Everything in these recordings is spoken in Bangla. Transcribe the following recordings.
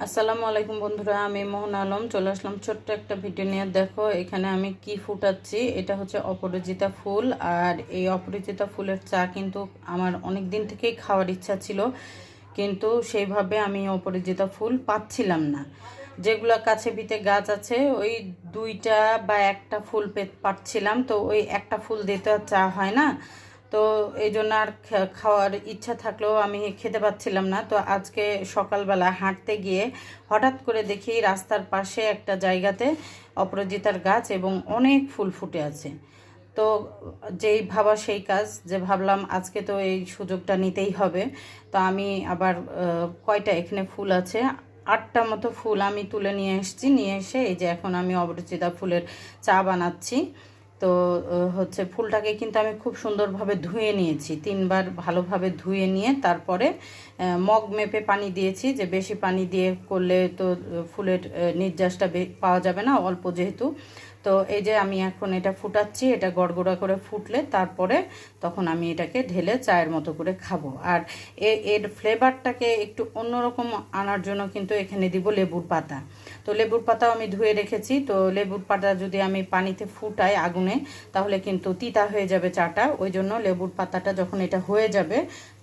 আসসালামু আলাইকুম বন্ধুরা, আমি মোহন আলম। চলে আসলাম ছোট্ট একটা ভিডিও নিয়ে। দেখো, এখানে আমি কি ফুটাচ্ছি, এটা হচ্ছে অপরাজিতা ফুল। আর এই অপরাজিতা ফুলের চা কিন্তু আমার অনেক দিন থেকেই খাওয়ার ইচ্ছা ছিল, কিন্তু সেইভাবে আমি অপরাজিতা ফুল পাচ্ছিলাম না। যেগুলো কাছে ভিতে গাছ আছে, ওই দুইটা বা একটা ফুল পে, পাচ্ছিলাম। তো ওই একটা ফুল দিতে চা হয় না। তো এই জন্য আর খাওয়ার ইচ্ছা থাকলেও আমি খেতে পাচ্ছিলাম না। তো আজকে সকালবেলা হাঁটতে গিয়ে হঠাৎ করে দেখি রাস্তার পাশে একটা জায়গাতে অপরাজিতার গাছ এবং অনেক ফুল ফুটে আছে। তো যেই ভাবা সেই কাজ, যে ভাবলাম আজকে তো এই সুযোগটা নিতেই হবে। তো আমি আবার কয়টা এখানে ফুল আছে? আটটা মতো ফুল আমি তুলে নিয়ে এসেছি। নিয়ে এসে এই যে এখন আমি অপরাজিতা ফুলের চা বানাচ্ছি। তো হচ্ছে ফুলটাকে কিন্তু আমি খুব সুন্দরভাবে ধুয়ে নিয়েছি। তিনবার ভালোভাবে ধুয়ে নিয়ে তারপরে মগ মেপে পানি দিয়েছি যে বেশি পানি দিয়ে করলে তো ফুলের নির্যাসটা পাওয়া যাবে না, অল্প যেহেতু। তো এই যে আমি এখন এটা ফুটাচ্ছি, এটা গড়গড়া করে ফুটলে তারপরে তখন আমি এটাকে ঢেলে চায়ের মতো করে খাব। আর এর ফ্লেভারটাকে একটু অন্যরকম আনার জন্য কিন্তু এখানে দিব লেবুর পাতা। তো লেবুর পাতা আমি ধুয়ে রেখেছি। তো লেবুর পাতা যদি আমি পানিতে ফুটাই আগুনে, তাহলে কিন্তু তিতা হয়ে যাবে চাটা। ওই জন্য লেবুর পাতাটা যখন এটা হয়ে যাবে,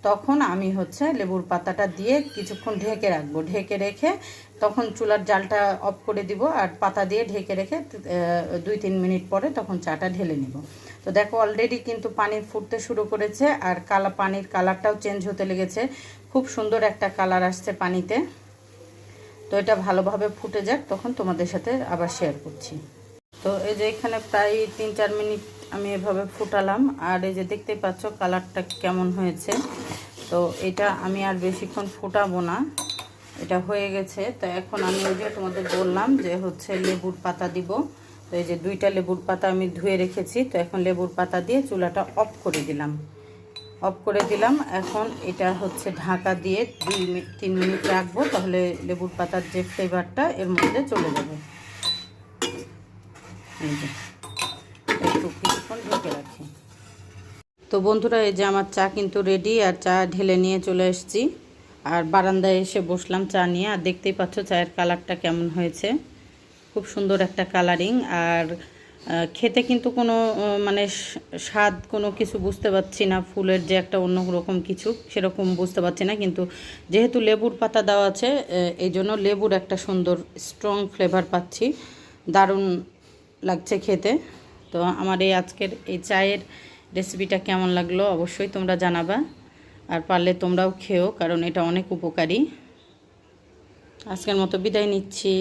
তখন আমি হচ্ছে লেবুর পাতাটা দিয়ে কিছুক্ষণ ঢেকে রাখব। ঢেকে রেখে তখন চুলার জালটা অফ করে দিব আর পাতা দিয়ে ঢেকে রেখে দুই তিন মিনিট পরে তখন চাটা ঢেলে নিব। তো দেখো অলরেডি কিন্তু পানি ফুটতে শুরু করেছে আর কালা পানির কালারটাও চেঞ্জ হতে লেগেছে। খুব সুন্দর একটা কালার আসছে পানিতে। তো এটা ভালোভাবে ফুটে যাক, তখন তোমাদের সাথে আবার শেয়ার করছি। তো এই যে এখানে প্রায় তিন চার মিনিট আমি এভাবে ফুটালাম আর এই যে দেখতেই পাচ্ছ কালারটা কেমন হয়েছে। তো এটা আমি আর বেশিক্ষণ ফুটাবো না। এটা হয়ে গেছে। তো এখন আমি ওই যে তোমাদের বললাম যে হচ্ছে লেবুর পাতা দিব। তো এই যে দুইটা লেবুর পাতা আমি ধুয়ে রেখেছি। তো এখন লেবুর পাতা দিয়ে চুলাটা অফ করে দিলাম। অফ করে দিলাম। এখন এটা হচ্ছে ঢাকা দিয়ে দুই মিনিট তিন মিনিট রাখব। তাহলে লেবুর পাতার যে ফ্লেভারটা, এর মধ্যে চলে যাবে। একটু কিছুক্ষণ ঢেকে রাখি। তো বন্ধুরা, এই যে আমার চা কিন্তু রেডি আর চা ঢেলে নিয়ে চলে এসেছি। আর বারান্দায় এসে বসলাম চা নিয়ে, আর দেখতেই পাচ্ছ চায়ের কালারটা কেমন হয়েছে। খুব সুন্দর একটা কালারিং আর খেতে কিন্তু কোনো মানে স্বাদ কোনো কিছু বুঝতে পারছি না, ফুলের যে একটা অন্য রকম কিছু সেরকম বুঝতে পারছি না, কিন্তু যেহেতু লেবুর পাতা দেওয়া আছে এই জন্য লেবুর একটা সুন্দর স্ট্রং ফ্লেভার পাচ্ছি। দারুণ লাগছে খেতে। তো আমার এই আজকের এই চায়ের রেসিপিটা কেমন লাগল অবশ্যই তোমরা জানাবা। আর পারলে তোমরাও খেও কারণ এটা অনেক উপকারী। আজকের মতো বিদায় নিচ্ছি।